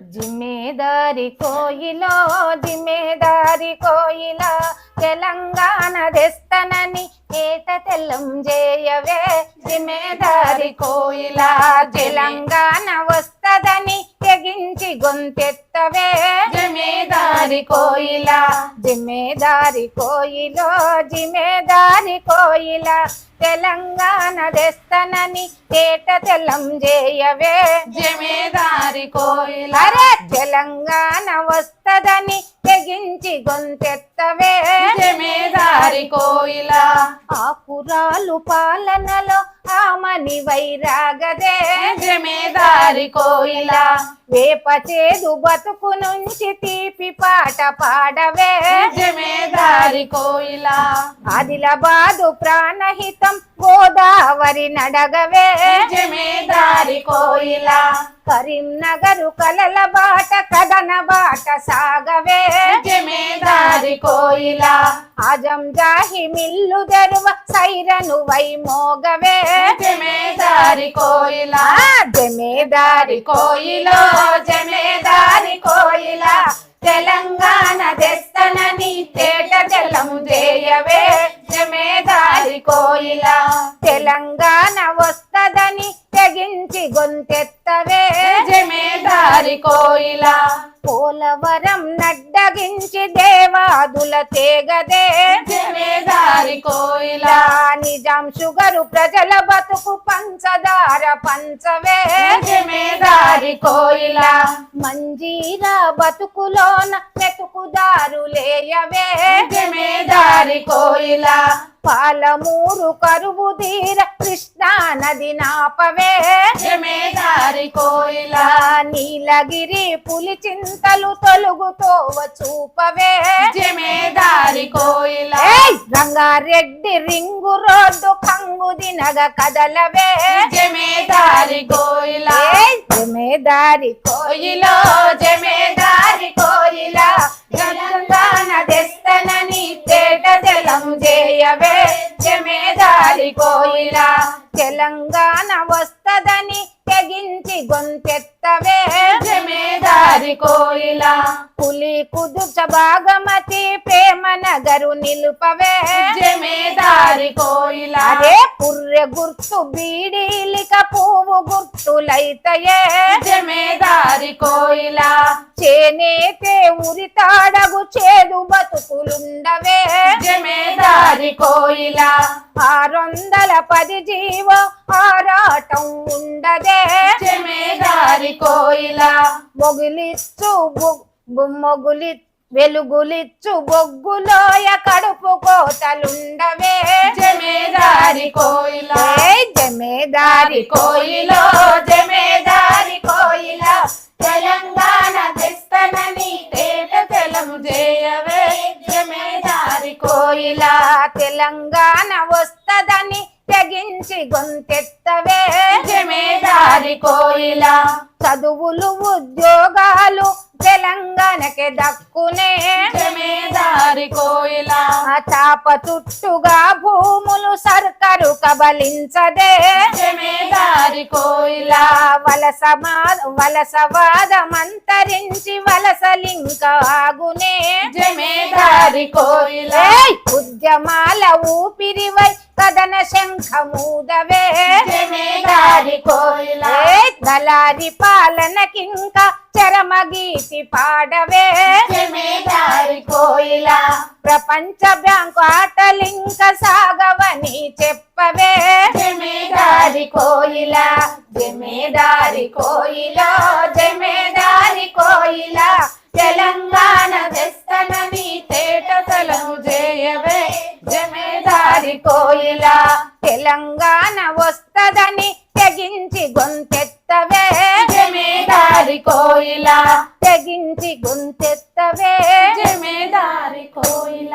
జిమ్మేదారి కోయిలో జిమ్మేదారి కోయిల తెలంగాణ తెస్తనని ఏట తెల్లం చేయవే జిమ్మేదారి కోయిల తెలంగాణ వస్తదని తెగించి గొంతెత్తవే. జిమే జమేదారి కోయిల జిమ్మేదారి కోయిలో జిమ్మేదారి కోయిల. తెలంగాణ తెస్తనని ఏట తెల్లం చేయవే జమేదారి కోయిల. అరే తెలంగాణ వస్తదని తెగించి గొంతెత్తవే. జమేదారి కోయిల. ఆకురాలు పాలనలో ఆమని వైరాగదే జమేదారి కోయిల. వేప చేదు బతుకు నుంచి తీపి పాట పాడవే. జమేదారి కోయిల. ఆదిలాబాదు ప్రాణహితం గోదావరి నడగవే. జమేదారి కోయిల. కరీంనగరు కలల బాట కథన బాట సాగవే. కోయిల. ఆజం జాహి మిల్లు తెరువ సైరను వై మోగవే. జమేదారి కోయిల. జమేదారి కోయిలో. జమేదారి కోయిల. తెలంగాణ తెస్తనని తేట తెల్లం చేయవే జమేదారి కోయిల. తెలంగాణ వస్తదని తెగించి గొంతెత్తవే. జమేదారి కోయిల. పోలవరం నడ్డగించి దేవాదుల తేగదే. జమేదారి కోయిలా. నిజాం షుగరు ప్రజల బతుకు పంచదార పంచవే. జమేదారి కోయిల. మంజీరా బతుకులోన మెతుకుదారులేయవే జమేదారి కోయిల. పాలమూరు కరువు తీర కృష్ణా నది నాపవే. జమేదారి కోయిల. నీలగిరి పులి చింతలు తొలుగుతోవ చూపవే. జమేదారి కోయిల! రంగారెడ్డి రింగు కంగు దినగ కదలవే. జమేదారి కోయిల! జమేదారి కోయిలో జమేదారి కోయిల. తెలంగాణ తెస్తనని తేట జలం చేయవే. జమేదారి కోయిల. తెలంగాణ వస్తదని తెగించి గొంతెత్తవే. జమేదారి కోయిల పులి కుదుచ భాగమతి ప్రేమ నగరు నిలుపవే. జమేదారి కోయిల. అదే పుర్రె గుర్తు బీడీలిక పువ్వు గుర్తులైతయే. జమేదారి కోయిల. చేనేతే ఉరితాడగు చేదు బతుకులుండవే. జమేదారి కోయిల. ఆరొందల పది జీవ ఆరాటం ఉండదే. జమేదారి కోయిల. మొగులిచ్చు బొ- బొ- మొగులి వెలుగులిచ్చు బొగ్గులోయ కడుపు కోతలుండవే. జమేదారి కోయిల. జమేదారి కోయిలో జమేదారి కోయిల. తెలంగాణ తెస్తనని తేట తెలం చేయవే. జమేదారి కోయిల. తెలంగాణ వస్తదని తెగించి గొంతెత్తవే. జమేదారి కోయిల. చదువులు ఉద్యోగాలు తెలంగాణకే దక్కునే. జమేదారి కోయిల. చాప చుట్టుగా భూములు సర్కారు కబలించదే. జమేదారి కోయిల. వలస వలసవాదమంతరించి వలసలింక ఆగునే. జమేదారి కోయిల! ఉద్యమాల ఊపిరివై కదన శంఖమూదవే! దళారి పాలనకింక చరమగీతి పాడవే. ప్రపంచ బ్యాంకు ఆటలింక సాగవని చెప్పవే. జమేదారి కోయిల. జమేదారి కోయిల. జమేదారి కోయిల. తెలంగాణ తెస్తనని తేట తలము చేయవే జమేదారి కోయిల తెలంగాణ వస్తదని తెగించి గొంతెత్తవే. జమేదారి కోయిల తెగించి గొంతెత్తవే. జమేదారి కోయిల